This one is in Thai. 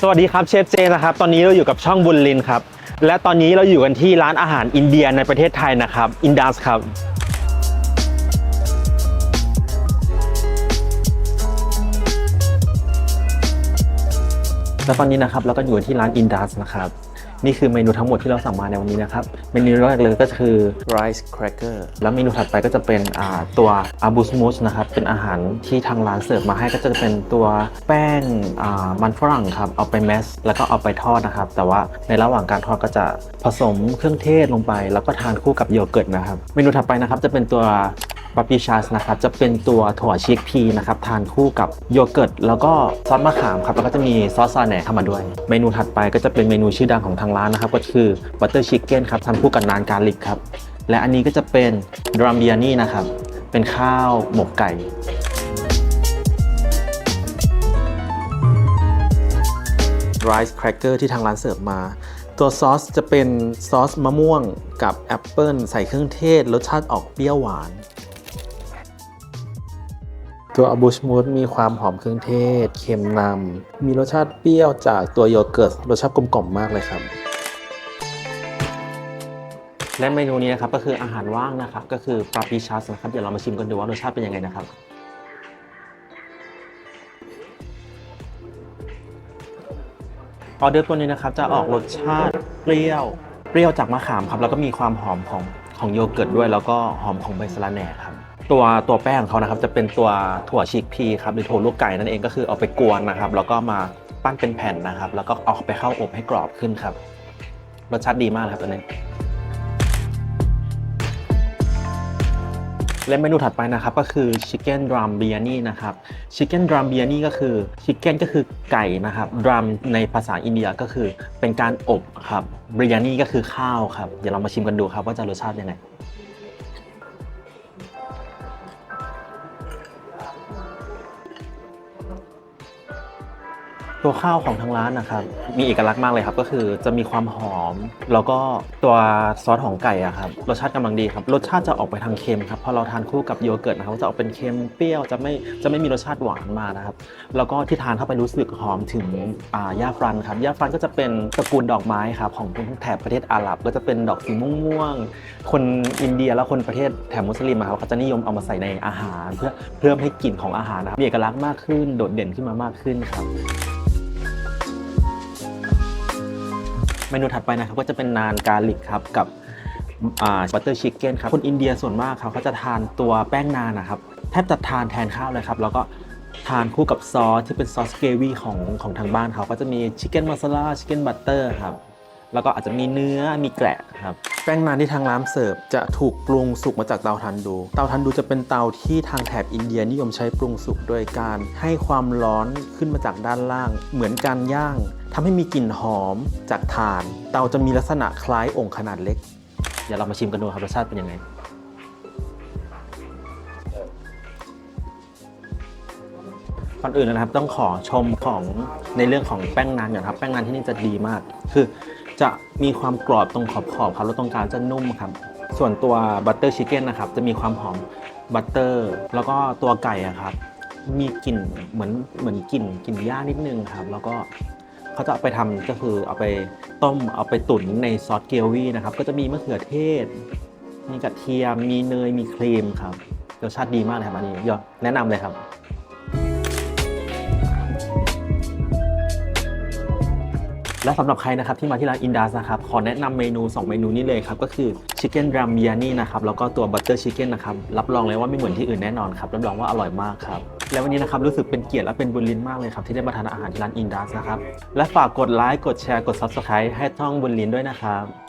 สวัสดีครับเชฟเจนะครับ ตอนนี้เราอยู่กับช่องบุญลินครับ และตอนนี้เราอยู่กันที่ร้านอาหารอินเดียในประเทศไทยนะครับอินดัสครับ และตอนนี้นะครับเราก็อยู่ที่ร้านอินดัสนะครับ นี่คือเมนูทั้งหมดที่เราสั่งมาในวันนี้นะครับ เมนูแรกเลยก็คือ rice cracker แล้วเมนูถัดไปก็จะเป็นอ่าตัวอาบูสมูสนะครับเป็นอาหารที่ทางร้านเสิร์ฟมาให้ก็จะเป็นตัวแป้งอ่ามันฝรั่งครับเอาไปแมสแล้วก็เอาไปทอดนะครับ แต่ว่าในระหว่างการทอดก็จะผสมเครื่องเทศลงไป แล้วก็ทานคู่กับโยเกิร์ตนะครับ เมนูถัดไปนะครับจะเป็นตัว บัปปี้ชาสนะครับจะเป็นตัวถั่วชิคพีนะครับทานคู่กับโยเกิร์ตแล้วก็ซอสมะขามครับแล้วก็จะมีซอสซาแหน่เข้ามาด้วย เมนูถัดไปก็จะเป็นเมนูชื่อดังของทางร้านนะครับก็คือบัตเตอร์ชิคเก้นครับทานคู่กับนานการลิกครับและอันนี้ก็จะเป็นดรัมเบียนี่นะครับเป็นข้าวหมกไก่ rice cracker ที่ทางร้านเสิร์ฟมา ตัวซอสจะเป็นซอสมะม่วงกับแอปเปิลใส่เครื่องเทศ รสชาติออกเปรี้ยวหวาน ตัวอบูชมูสมีความหอมเครื่องเทศ เค็มนำ มีรสชาติเปรี้ยวจากตัวโยเกิร์ต รสชาติกลมกล่อมมากเลยครับ และเมนูนี้นะครับก็คืออาหารว่างนะครับ ก็คือปลาปิชัสนะครับ เดี๋ยวเรามาชิมกันดูว่ารสชาติเป็นยังไงนะครับ ออเดอร์ตัวนี้นะครับจะออกรสชาติเปรี้ยว เปรี้ยวจากมะขามครับ แล้วก็มีความหอมของของโยเกิร์ตด้วย แล้วก็หอมของใบสะระแหน่ครับ ตัวตัวแป้งเขานะครับจะเป็นตัวถั่วชิกพีครับหรือถั่วลูกไก่นั่นเองก็คือเอาไปกวนนะครับ แล้วก็มาปั้นเป็นแผ่นนะครับ แล้วก็เอาไปเข้าอบให้กรอบขึ้นครับรสชาติดีมากครับตัวนี้และเมนูถัดไปนะครับก็คือ Chicken Drum Biryani นะครับ Chicken Drum Biryani ก็คือ Chicken ก็คือไก่นะครับ Drum ในภาษาอินเดียก็คือเป็นการอบครับ Biryani ก็คือข้าวครับเดี๋ยวเรามาชิมกันดูครับว่าจะรสชาติยังไง ตัวข้าวของทางร้านนะครับ มีเอกลักษณ์มากเลยครับ ก็คือจะมีความหอม แล้วก็ตัวซอสของไก่อะครับรสชาติกำลังดีครับ รสชาติจะออกไปทางเค็มครับพอเราทานคู่กับโยเกิร์ตนะครับจะออกเป็นเค็มเปรี้ยวจะไม่จะไม่มีรสชาติหวานมานะครับแล้วก็ที่ทานเข้าไปรู้สึกหอมถึงอ่าหญ้าฟรันครับหญ้าฟรันก็จะเป็นตระกูลดอกไม้ครับของแถบประเทศอาหรับ ก็จะเป็นดอกสีม่วงๆคนอินเดียและคนประเทศแถบมุสลิมอะครับเขาจะนิยมเอามาใส่ในอาหาร เพื่อเพิ่มให้กลิ่นของอาหารนะครับมีเอกลักษณ์มากขึ้นโดดเด่นขึ้นมามากขึ้นครับ เมนูถัดไปนะครับก็จะเป็นนานกาลิกครับกับบัตเตอร์ชิคเก้นครับคนอินเดียส่วนมากเขาจะทานตัวแป้งนานนะครับแทบจะทานแทนข้าวเลยครับแล้วก็ทานคู่กับซอสที่เป็นซอสเกวี่ของของทางบ้านเขาก็จะมีชิคเก้นมาซาลาชิคเก้นบัตเตอร์ครับ แล้วก็อาจจะมีเนื้อมีแกละครับแป้งนานที่ทางร้านเสิร์ฟจะถูกปรุงสุกมาจากเตาทันดู เตาทันดูจะเป็นเตาที่ทางแถบอินเดียนิยมใช้ปรุงสุกโดยการให้ความร้อนขึ้นมาจากด้านล่าง เหมือนการย่างทำให้มีกลิ่นหอมจากถ่าน เตาจะมีลักษณะคล้ายองค์ขนาดเล็ก เดี๋ยวเรามาชิมกันดูครับรสชาติเป็นยังไงก่อนอื่นนะครับต้องขอชมของในเรื่องของแป้งนานก่อนครับ แป้งนานที่นี่จะดีมาก คือ จะมีความกรอบตรงขอบขอบๆครับแล้วตรงกลางจะนุ่มครับ ส่วนตัวบัตเตอร์ชิคเก้นนะครับ จะมีความหอมบัตเตอร์ แล้วก็ตัวไก่อะครับ มีกลิ่นเหมือนเหมือนกลิ่นกลิ่นย่างนิดนึงครับ แล้วก็เขาจะเอาไปทำก็คือเอาไปต้มเอาไปตุ๋นในซอสเกลวี่นะครับ ก็จะมีมะเขือเทศ มีกระเทียม มีเนยมีครีมครับรสชาติดีมากเลยครับอันนี้ยอดแนะนำเลยครับ และสำหรับใครนะครับที่มาที่ร้านอินดัสนะครับขอแนะนำเมนู 2 เมนูนี้เลยครับก็คือชิคเก้นรามยอนนี่นะครับแล้วก็ตัวบัตเตอร์ชิคเก้นนะครับรับรองเลยว่าไม่เหมือนที่อื่นแน่นอนครับรับรองว่าอร่อยมากครับและวันนี้นะครับรู้สึกเป็นเกียรติและเป็นบุญลินมากเลยครับที่ได้มาทานอาหารที่ร้านอินดัสนะครับและฝากกดไลค์กดแชร์กด Subscribe ให้ท่องบุญลินด้วยนะครับ